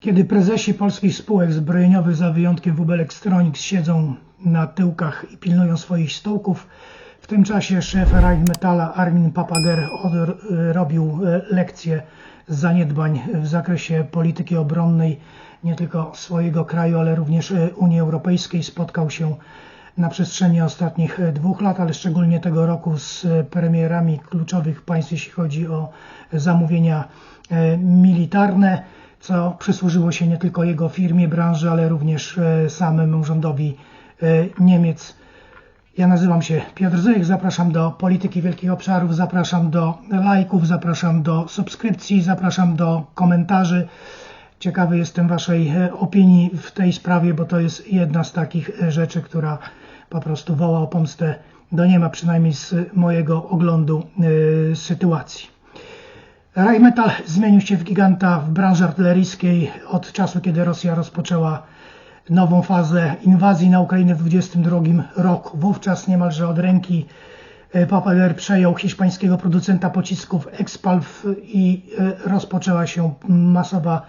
Kiedy prezesi polskich spółek zbrojeniowych za wyjątkiem WB Electronics siedzą na tyłkach i pilnują swoich stołków, w tym czasie szef Rheinmetalla Armin Papager robił lekcje zaniedbań w zakresie polityki obronnej nie tylko swojego kraju, ale również Unii Europejskiej. Spotkał się na przestrzeni ostatnich dwóch lat, ale szczególnie tego roku z premierami kluczowych państw, jeśli chodzi o zamówienia militarne co przysłużyło się nie tylko jego firmie, branży, ale również samemu rządowi Niemiec. Ja nazywam się Piotr Zyk, zapraszam do Polityki Wielkich Obszarów, zapraszam do lajków, zapraszam do subskrypcji, zapraszam do komentarzy. Ciekawy jestem Waszej opinii w tej sprawie, bo to jest jedna z takich rzeczy, która po prostu woła o pomstę do niema, przynajmniej z mojego oglądu sytuacji. Rheinmetall zmienił się w giganta w branży artyleryjskiej od czasu, kiedy Rosja rozpoczęła nową fazę inwazji na Ukrainę w 2022 roku. Wówczas niemalże od ręki Papager przejął hiszpańskiego producenta pocisków Expalf i rozpoczęła się masowa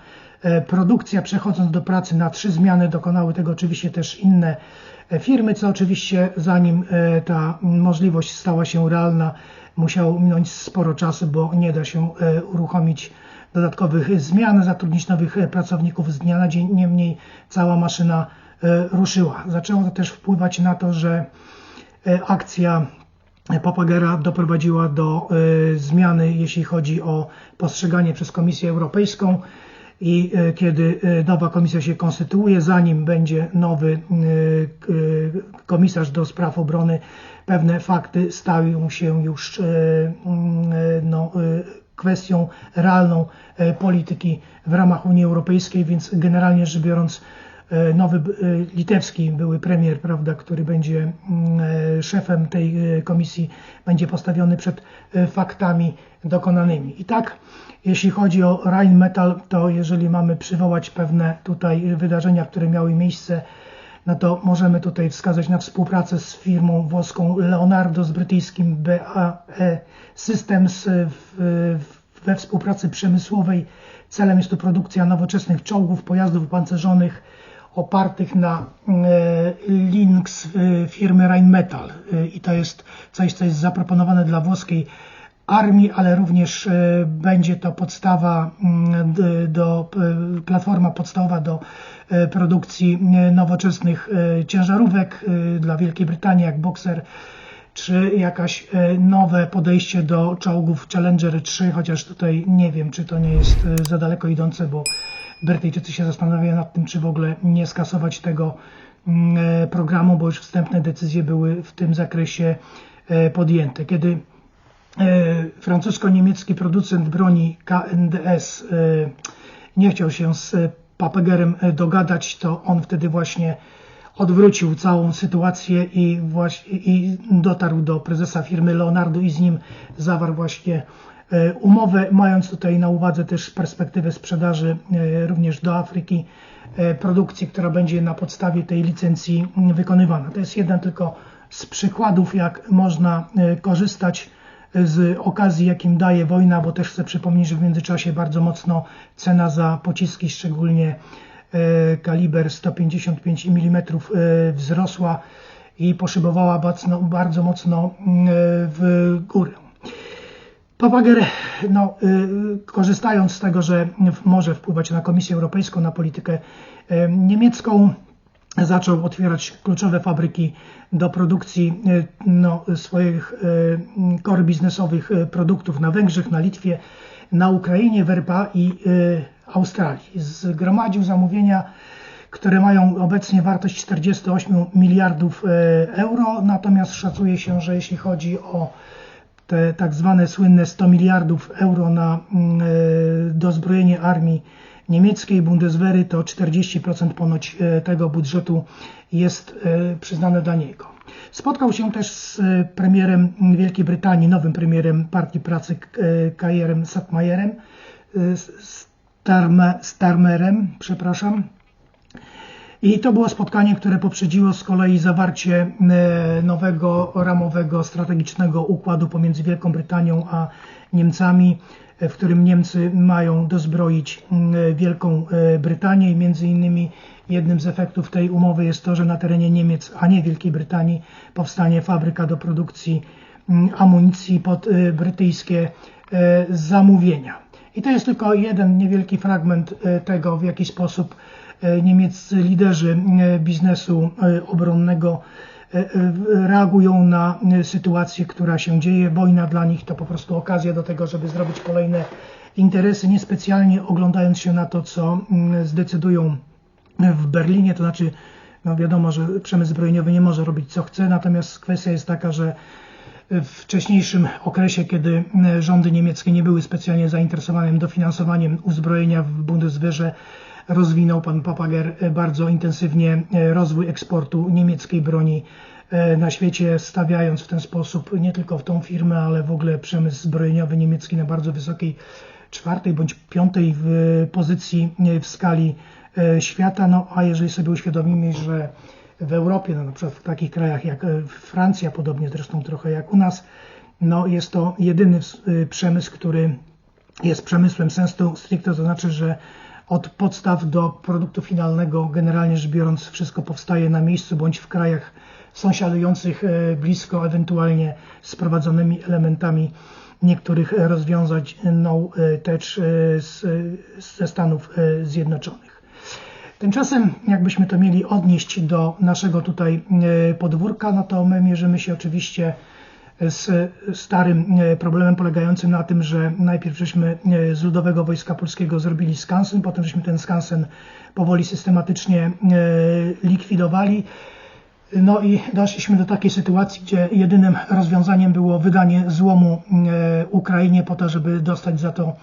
produkcja. Przechodząc do pracy na trzy zmiany, dokonały tego oczywiście też inne firmy, co oczywiście zanim ta możliwość stała się realna, musiało minąć sporo czasu, bo nie da się uruchomić dodatkowych zmian, zatrudnić nowych pracowników z dnia na dzień. Niemniej cała maszyna ruszyła. Zaczęło to też wpływać na to, że akcja Papagera doprowadziła do zmiany, jeśli chodzi o postrzeganie przez Komisję Europejską i kiedy nowa komisja się konstytuuje, zanim będzie nowy komisarz do spraw obrony, pewne fakty stają się już no, kwestią realną polityki w ramach Unii Europejskiej, więc generalnie rzecz biorąc nowy litewski były premier, prawda, który będzie szefem tej komisji, będzie postawiony przed faktami dokonanymi. I tak, jeśli chodzi o Rheinmetall, to jeżeli mamy przywołać pewne tutaj wydarzenia, które miały miejsce, no to możemy tutaj wskazać na współpracę z firmą włoską Leonardo, z brytyjskim BAE Systems we współpracy przemysłowej. Celem jest tu produkcja nowoczesnych czołgów, pojazdów opancerzonych opartych na Links firmy Rheinmetall. I to jest coś, co jest zaproponowane dla włoskiej armii, ale również będzie to podstawa do, platforma podstawowa do produkcji nowoczesnych ciężarówek dla Wielkiej Brytanii, jak Boxer, czy jakaś nowe podejście do czołgów Challenger 3, chociaż tutaj nie wiem, czy to nie jest za daleko idące, bo Brytyjczycy się zastanawiają nad tym, czy w ogóle nie skasować tego programu, bo już wstępne decyzje były w tym zakresie podjęte. Kiedy francusko-niemiecki producent broni KNDS nie chciał się z Papagerem dogadać, to on wtedy właśnie odwrócił całą sytuację i, właśnie, i dotarł do prezesa firmy Leonardo i z nim zawarł właśnie umowę, mając tutaj na uwadze też perspektywę sprzedaży również do Afryki produkcji, która będzie na podstawie tej licencji wykonywana. To jest jeden tylko z przykładów, jak można korzystać z okazji, jakim daje wojna, bo też chcę przypomnieć, że w międzyczasie bardzo mocno cena za pociski, szczególnie kaliber 155 mm wzrosła i poszybowała bardzo mocno w górę. Papager, no, korzystając z tego, że może wpływać na Komisję Europejską, na politykę niemiecką, zaczął otwierać kluczowe fabryki do produkcji no, swoich core biznesowych produktów na Węgrzech, na Litwie, na Ukrainie, w RPA i Australii. Zgromadził zamówienia, które mają obecnie wartość 48 miliardów euro, natomiast szacuje się, że jeśli chodzi o te tak zwane słynne 100 miliardów euro na dozbrojenie armii niemieckiej Bundeswehry, to 40% ponoć tego budżetu jest przyznane dla niego. Spotkał się też z premierem Wielkiej Brytanii, nowym premierem Partii Pracy Kajerem Satmayerem, Starmerem, przepraszam. I to było spotkanie, które poprzedziło z kolei zawarcie nowego ramowego strategicznego układu pomiędzy Wielką Brytanią a Niemcami, w którym Niemcy mają dozbroić Wielką Brytanię i między innymi jednym z efektów tej umowy jest to, że na terenie Niemiec, a nie Wielkiej Brytanii powstanie fabryka do produkcji amunicji pod brytyjskie zamówienia. I to jest tylko jeden niewielki fragment tego, w jaki sposób niemieccy liderzy biznesu obronnego reagują na sytuację, która się dzieje. Wojna dla nich to po prostu okazja do tego, żeby zrobić kolejne interesy, niespecjalnie oglądając się na to, co zdecydują w Berlinie, to znaczy no wiadomo, że przemysł zbrojeniowy nie może robić co chce, natomiast kwestia jest taka, że w wcześniejszym okresie, kiedy rządy niemieckie nie były specjalnie zainteresowane dofinansowaniem uzbrojenia w Bundeswehrze, rozwinął pan Papager bardzo intensywnie rozwój eksportu niemieckiej broni na świecie, stawiając w ten sposób nie tylko w tą firmę, ale w ogóle przemysł zbrojeniowy niemiecki na bardzo wysokiej czwartej bądź piątej pozycji w skali świata. No a jeżeli sobie uświadomimy, że w Europie, no na przykład w takich krajach jak Francja, podobnie zresztą trochę jak u nas, no jest to jedyny przemysł, który jest przemysłem sensu stricto, to znaczy, że od podstaw do produktu finalnego, generalnie rzecz biorąc, wszystko powstaje na miejscu bądź w krajach sąsiadujących blisko, ewentualnie sprowadzonymi elementami niektórych rozwiązań no-tech ze Stanów Zjednoczonych. Tymczasem, jakbyśmy to mieli odnieść do naszego tutaj podwórka, no to my mierzymy się oczywiście z starym problemem polegającym na tym, że najpierw żeśmy z Ludowego Wojska Polskiego zrobili skansen, potem żeśmy ten skansen powoli systematycznie likwidowali. No i doszliśmy do takiej sytuacji, gdzie jedynym rozwiązaniem było wydanie złomu Ukrainie po to, żeby dostać za to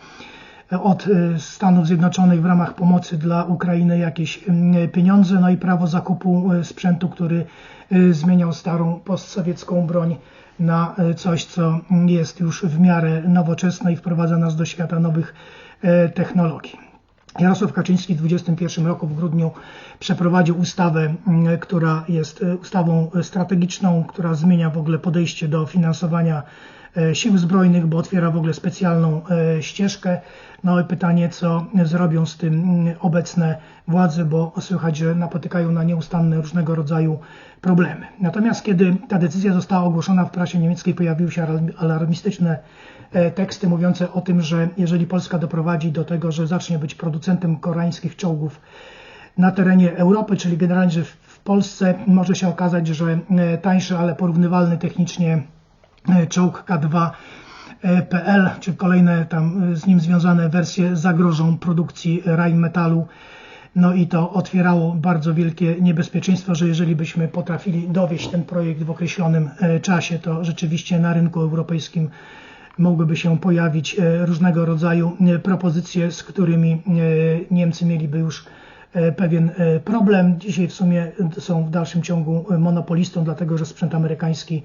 od Stanów Zjednoczonych w ramach pomocy dla Ukrainy jakieś pieniądze, no i prawo zakupu sprzętu, który zmieniał starą postsowiecką broń na coś, co jest już w miarę nowoczesne i wprowadza nas do świata nowych technologii. Jarosław Kaczyński w 2021 roku w grudniu przeprowadził ustawę, która jest ustawą strategiczną, która zmienia w ogóle podejście do finansowania sił zbrojnych, bo otwiera w ogóle specjalną ścieżkę. No i pytanie, co zrobią z tym obecne władze, bo słychać, że napotykają na nieustanne różnego rodzaju problemy. Natomiast kiedy ta decyzja została ogłoszona w prasie niemieckiej, pojawiły się alarmistyczne teksty mówiące o tym, że jeżeli Polska doprowadzi do tego, że zacznie być producentem koreańskich czołgów na terenie Europy, czyli generalnie, że w Polsce może się okazać, że tańszy, ale porównywalny technicznie czołg K2 PL, czy kolejne tam z nim związane wersje zagrożą produkcji Rheinmetallu. No i to otwierało bardzo wielkie niebezpieczeństwo, że jeżeli byśmy potrafili dowieść ten projekt w określonym czasie, to rzeczywiście na rynku europejskim mogłyby się pojawić różnego rodzaju propozycje, z którymi Niemcy mieliby już pewien problem. Dzisiaj w sumie są w dalszym ciągu monopolistą, dlatego że sprzęt amerykański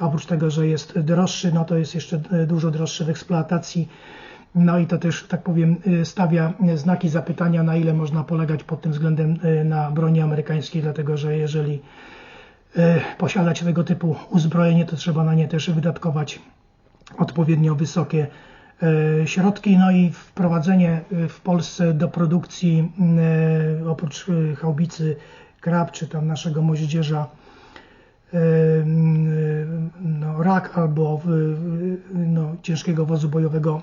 oprócz tego, że jest droższy, no to jest jeszcze dużo droższy w eksploatacji. No i to też, tak powiem, stawia znaki zapytania, na ile można polegać pod tym względem na broni amerykańskiej, dlatego że jeżeli posiadać tego typu uzbrojenie, to trzeba na nie też wydatkować odpowiednio wysokie środki. No i wprowadzenie w Polsce do produkcji oprócz haubicy Krab czy tam naszego moździerza no, rak albo no, ciężkiego wozu bojowego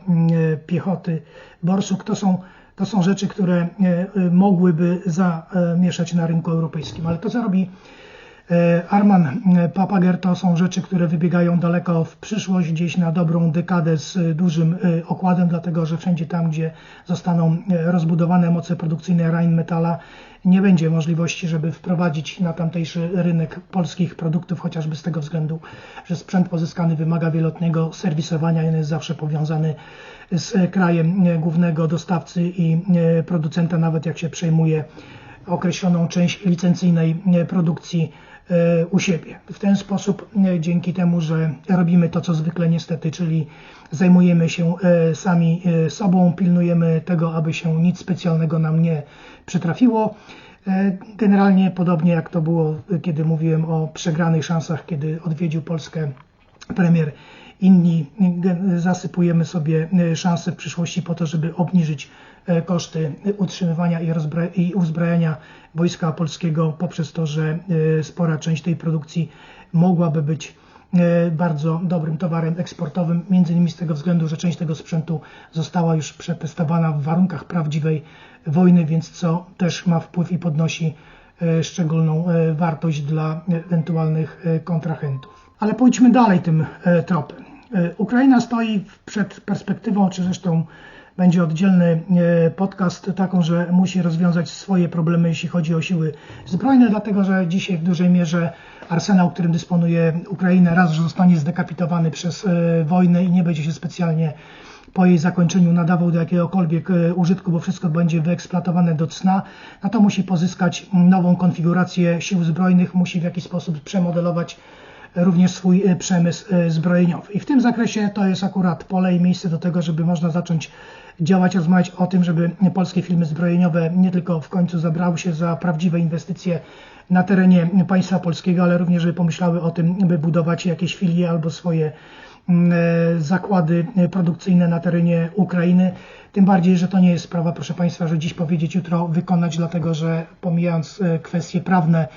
piechoty Borsuk. To są, to są rzeczy, które mogłyby zamieszać na rynku europejskim. Ale to, co robi Arman Papager, to są rzeczy, które wybiegają daleko w przyszłość, gdzieś na dobrą dekadę z dużym okładem, dlatego że wszędzie tam, gdzie zostaną rozbudowane moce produkcyjne Rheinmetalla, nie będzie możliwości, żeby wprowadzić na tamtejszy rynek polskich produktów, chociażby z tego względu, że sprzęt pozyskany wymaga wieloletniego serwisowania i on jest zawsze powiązany z krajem głównego dostawcy i producenta, nawet jak się przejmuje określoną część licencyjnej produkcji u siebie. W ten sposób, dzięki temu, że robimy to, co zwykle niestety, czyli zajmujemy się sami sobą, pilnujemy tego, aby się nic specjalnego nam nie przytrafiło, Generalnie podobnie jak to było, kiedy mówiłem o przegranych szansach, kiedy odwiedził Polskę premier inni zasypujemy sobie szanse w przyszłości po to, żeby obniżyć koszty utrzymywania i uzbrajania wojska polskiego poprzez to, że spora część tej produkcji mogłaby być bardzo dobrym towarem eksportowym, między innymi z tego względu, że część tego sprzętu została już przetestowana w warunkach prawdziwej wojny, więc co też ma wpływ i podnosi szczególną wartość dla ewentualnych kontrahentów. Ale pójdźmy dalej tym tropem. Ukraina stoi przed perspektywą, czy zresztą będzie oddzielny podcast, taką, że musi rozwiązać swoje problemy, jeśli chodzi o siły zbrojne, dlatego że dzisiaj w dużej mierze arsenał, którym dysponuje Ukraina, raz, że zostanie zdekapitowany przez wojnę i nie będzie się specjalnie po jej zakończeniu nadawał do jakiegokolwiek użytku, bo wszystko będzie wyeksploatowane do cna, no to musi pozyskać nową konfigurację sił zbrojnych, musi w jakiś sposób przemodelować również swój przemysł zbrojeniowy. I w tym zakresie to jest akurat pole i miejsce do tego, żeby można zacząć działać, rozmawiać o tym, żeby polskie firmy zbrojeniowe nie tylko w końcu zabrały się za prawdziwe inwestycje na terenie państwa polskiego, ale również żeby pomyślały o tym, by budować jakieś filie albo swoje zakłady produkcyjne na terenie Ukrainy. Tym bardziej, że to nie jest sprawa, proszę Państwa, że dziś powiedzieć, jutro wykonać, dlatego że pomijając kwestie prawne,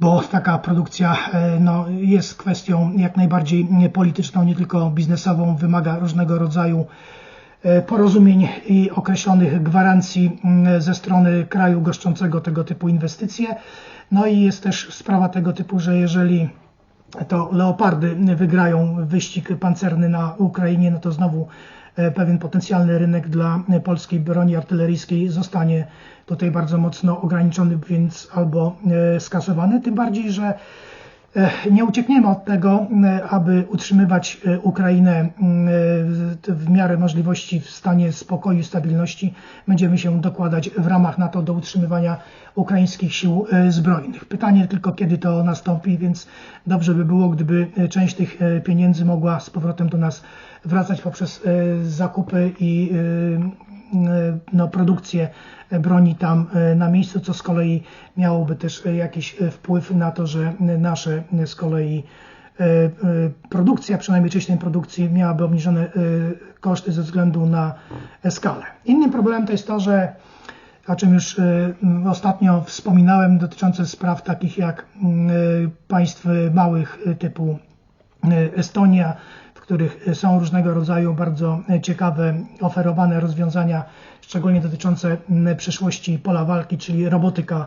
bo taka produkcja no, jest kwestią jak najbardziej polityczną, nie tylko biznesową, wymaga różnego rodzaju porozumień i określonych gwarancji ze strony kraju goszczącego tego typu inwestycje. No i jest też sprawa tego typu, że jeżeli to leopardy wygrają wyścig pancerny na Ukrainie, no to znowu pewien potencjalny rynek dla polskiej broni artyleryjskiej zostanie tutaj bardzo mocno ograniczony, więc albo skasowany. Tym bardziej, że nie uciekniemy od tego, aby utrzymywać Ukrainę w miarę możliwości w stanie spokoju i stabilności. Będziemy się dokładać w ramach NATO do utrzymywania ukraińskich sił zbrojnych. Pytanie tylko, kiedy to nastąpi, więc dobrze by było, gdyby część tych pieniędzy mogła z powrotem do nas wracać poprzez zakupy i no, produkcję broni tam na miejscu, co z kolei miałoby też jakiś wpływ na to, że nasze z kolei produkcja, przynajmniej część tej produkcji miałaby obniżone koszty ze względu na skalę. Innym problemem to jest to, że o czym już ostatnio wspominałem, dotyczące spraw takich jak państw małych typu Estonia, których są różnego rodzaju bardzo ciekawe oferowane rozwiązania, szczególnie dotyczące przyszłości pola walki, czyli robotyka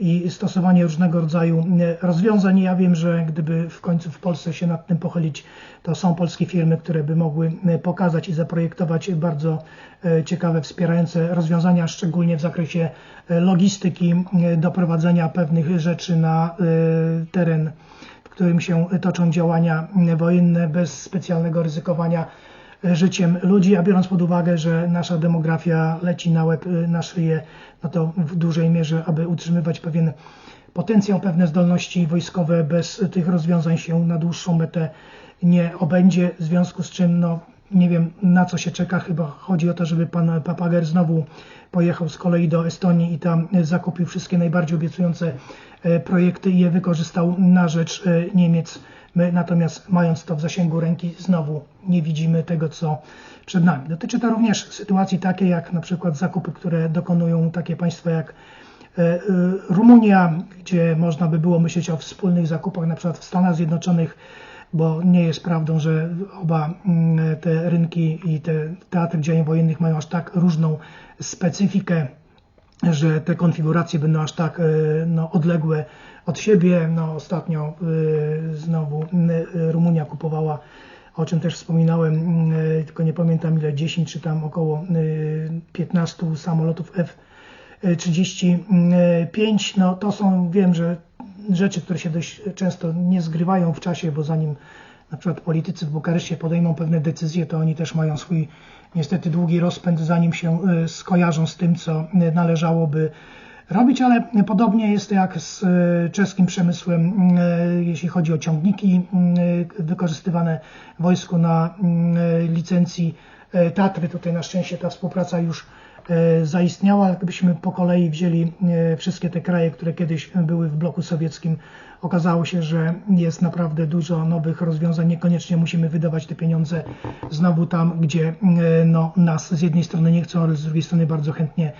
i stosowanie różnego rodzaju rozwiązań. Ja wiem, że gdyby w końcu w Polsce się nad tym pochylić, to są polskie firmy, które by mogły pokazać i zaprojektować bardzo ciekawe, wspierające rozwiązania, szczególnie w zakresie logistyki, doprowadzenia pewnych rzeczy na teren którym się toczą działania wojenne bez specjalnego ryzykowania życiem ludzi, a biorąc pod uwagę, że nasza demografia leci na łeb, na szyję, no to w dużej mierze, aby utrzymywać pewien potencjał, pewne zdolności wojskowe bez tych rozwiązań się na dłuższą metę nie obędzie, w związku z czym no, nie wiem na co się czeka, chyba chodzi o to, żeby pan Papager znowu pojechał z kolei do Estonii i tam zakupił wszystkie najbardziej obiecujące projekty i je wykorzystał na rzecz Niemiec. My natomiast mając to w zasięgu ręki znowu nie widzimy tego, co przed nami. Dotyczy to również sytuacji takiej jak na przykład zakupy, które dokonują takie państwa jak Rumunia, gdzie można by było myśleć o wspólnych zakupach na przykład w Stanach Zjednoczonych, bo nie jest prawdą, że oba te rynki i te teatry działań wojennych mają aż tak różną specyfikę, że te konfiguracje będą aż tak no, odległe od siebie. No, ostatnio znowu Rumunia kupowała, o czym też wspominałem, tylko nie pamiętam ile, 10 czy tam około 15 samolotów F-35. No to są, wiem, że rzeczy, które się dość często nie zgrywają w czasie, bo zanim na przykład politycy w Bukareszcie podejmą pewne decyzje, to oni też mają swój niestety długi rozpęd, zanim się skojarzą z tym, co należałoby robić, ale podobnie jest jak z czeskim przemysłem, jeśli chodzi o ciągniki wykorzystywane w wojsku na licencji Tatry. Tutaj na szczęście ta współpraca już e, zaistniała, ale gdybyśmy po kolei wzięli e, wszystkie te kraje, które kiedyś były w bloku sowieckim, okazało się, że jest naprawdę dużo nowych rozwiązań. Niekoniecznie musimy wydawać te pieniądze znowu tam, gdzie no, nas z jednej strony nie chcą, ale z drugiej strony bardzo chętnie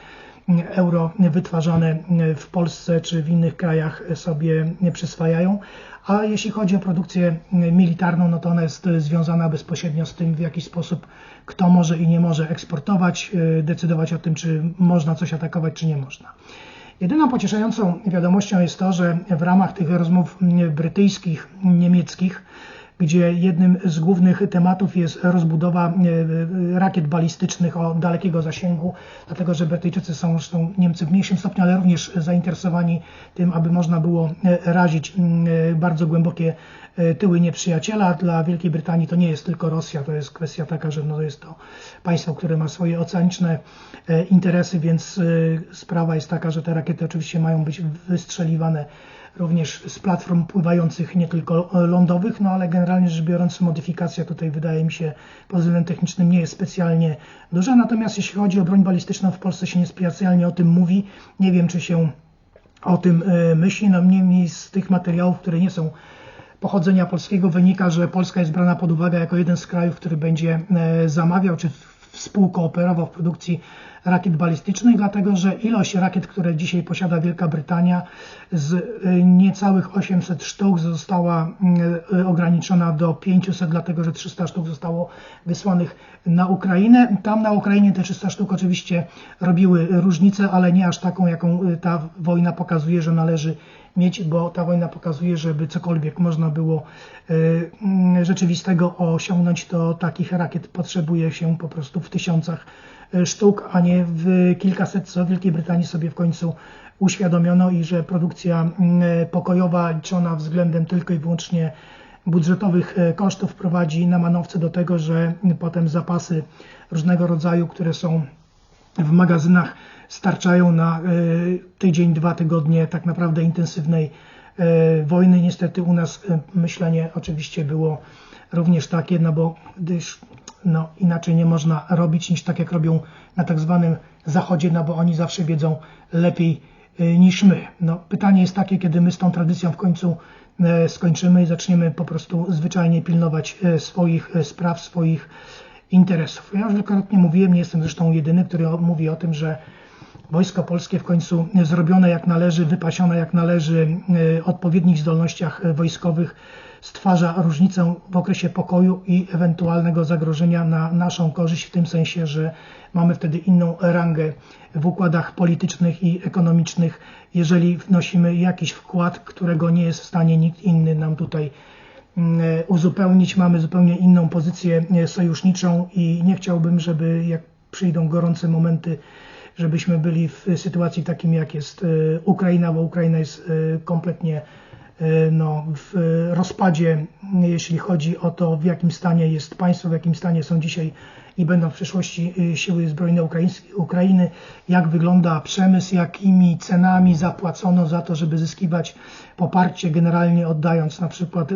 euro wytwarzane w Polsce czy w innych krajach sobie przyswajają. A jeśli chodzi o produkcję militarną, no to ona jest związana bezpośrednio z tym, w jaki sposób kto może i nie może eksportować, decydować o tym, czy można coś atakować, czy nie można. Jedyną pocieszającą wiadomością jest to, że w ramach tych rozmów brytyjskich, niemieckich, gdzie jednym z głównych tematów jest rozbudowa e, rakiet balistycznych o dalekiego zasięgu, dlatego że Brytyjczycy są zresztą Niemcy w mniejszym stopniu, ale również zainteresowani tym, aby można było e, razić e, bardzo głębokie tyły nieprzyjaciela. Dla Wielkiej Brytanii to nie jest tylko Rosja, to jest kwestia taka, że no jest to państwo, które ma swoje oceaniczne interesy, więc sprawa jest taka, że te rakiety oczywiście mają być wystrzeliwane również z platform pływających, nie tylko lądowych, no ale generalnie rzecz biorąc modyfikacja tutaj wydaje mi się pod względem technicznym nie jest specjalnie duża, natomiast jeśli chodzi o broń balistyczną w Polsce się niespecjalnie o tym mówi, nie wiem czy się o tym e, myśli, no niemniej z tych materiałów, które nie są pochodzenia polskiego wynika, że Polska jest brana pod uwagę jako jeden z krajów, który będzie e, zamawiał czy współkooperował w produkcji rakiet balistycznych, dlatego że ilość rakiet, które dzisiaj posiada Wielka Brytania z y, niecałych 800 sztuk została y, ograniczona do 500, dlatego że 300 sztuk zostało wysłanych na Ukrainę. Tam na Ukrainie te 300 sztuk oczywiście robiły różnicę, ale nie aż taką, jaką y, ta wojna pokazuje, że należy mieć, bo ta wojna pokazuje, żeby cokolwiek można było mm, rzeczywistego osiągnąć, to takich rakiet potrzebuje się po prostu w tysiącach sztuk, a nie w kilkaset, co w Wielkiej Brytanii sobie w końcu uświadomiono i że produkcja pokojowa liczona względem tylko i wyłącznie budżetowych e, kosztów prowadzi na manowce do tego, że potem zapasy różnego rodzaju, które są w magazynach starczają na e, tydzień, dwa tygodnie tak naprawdę intensywnej wojny. Niestety u nas myślenie oczywiście było również takie, no bo gdyż no, inaczej nie można robić niż tak jak robią na tak zwanym zachodzie, no bo oni zawsze wiedzą lepiej y, niż my. No, pytanie jest takie, kiedy my z tą tradycją w końcu y, skończymy i zaczniemy po prostu zwyczajnie pilnować y, swoich spraw, swoich interesów. Ja już wielokrotnie mówiłem, nie jestem zresztą jedyny, który mówi o tym, że wojsko polskie w końcu zrobione jak należy, wypasione jak należy, odpowiednich zdolnościach wojskowych stwarza różnicę w okresie pokoju i ewentualnego zagrożenia na naszą korzyść, w tym sensie, że mamy wtedy inną rangę w układach politycznych i ekonomicznych, jeżeli wnosimy jakiś wkład, którego nie jest w stanie nikt inny nam tutaj mm, uzupełnić. Mamy zupełnie inną pozycję sojuszniczą i nie chciałbym, żeby jak przyjdą gorące momenty, żebyśmy byli w sytuacji takim jak jest e, Ukraina, bo Ukraina jest e, kompletnie E, no, w rozpadzie, jeśli chodzi o to, w jakim stanie jest państwo, w jakim stanie są dzisiaj i będą w przyszłości siły zbrojne Ukrainy, jak wygląda przemysł, jakimi cenami zapłacono za to, żeby zyskiwać poparcie, generalnie oddając na przykład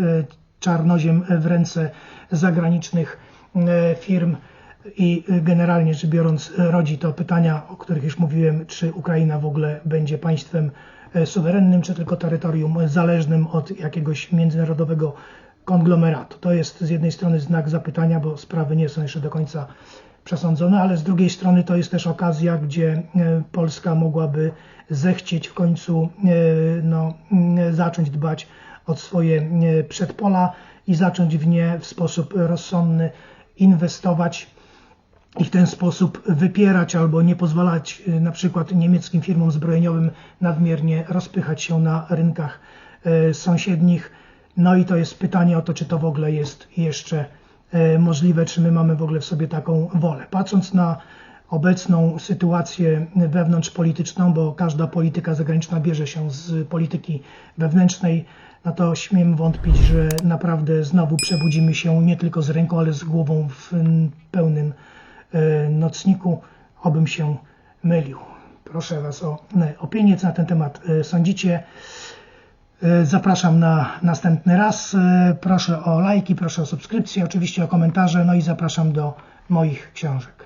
czarnoziem w ręce zagranicznych firm i generalnie rzecz biorąc rodzi to pytania, o których już mówiłem, czy Ukraina w ogóle będzie państwem E, suwerennym, czy tylko terytorium zależnym od jakiegoś międzynarodowego konglomeratu. To jest z jednej strony znak zapytania, bo sprawy nie są jeszcze do końca przesądzone, ale z drugiej strony to jest też okazja, gdzie e, Polska mogłaby zechcieć w końcu e, no, zacząć dbać o swoje przedpola i zacząć w nie w sposób rozsądny inwestować i w ten sposób wypierać albo nie pozwalać y, na przykład niemieckim firmom zbrojeniowym nadmiernie rozpychać się na rynkach y, sąsiednich. No i to jest pytanie o to, czy to w ogóle jest jeszcze y, możliwe, czy my mamy w ogóle w sobie taką wolę. Patrząc na obecną sytuację wewnątrzpolityczną, bo każda polityka zagraniczna bierze się z polityki wewnętrznej, no to śmiem wątpić, że naprawdę znowu przebudzimy się nie tylko z ręką, ale z głową w pełnym nocniku, obym się mylił. Proszę Was o e, opinię, co na ten temat e, sądzicie. Zapraszam na następny raz. Proszę o lajki, proszę o subskrypcję, oczywiście o komentarze, no i zapraszam do moich książek.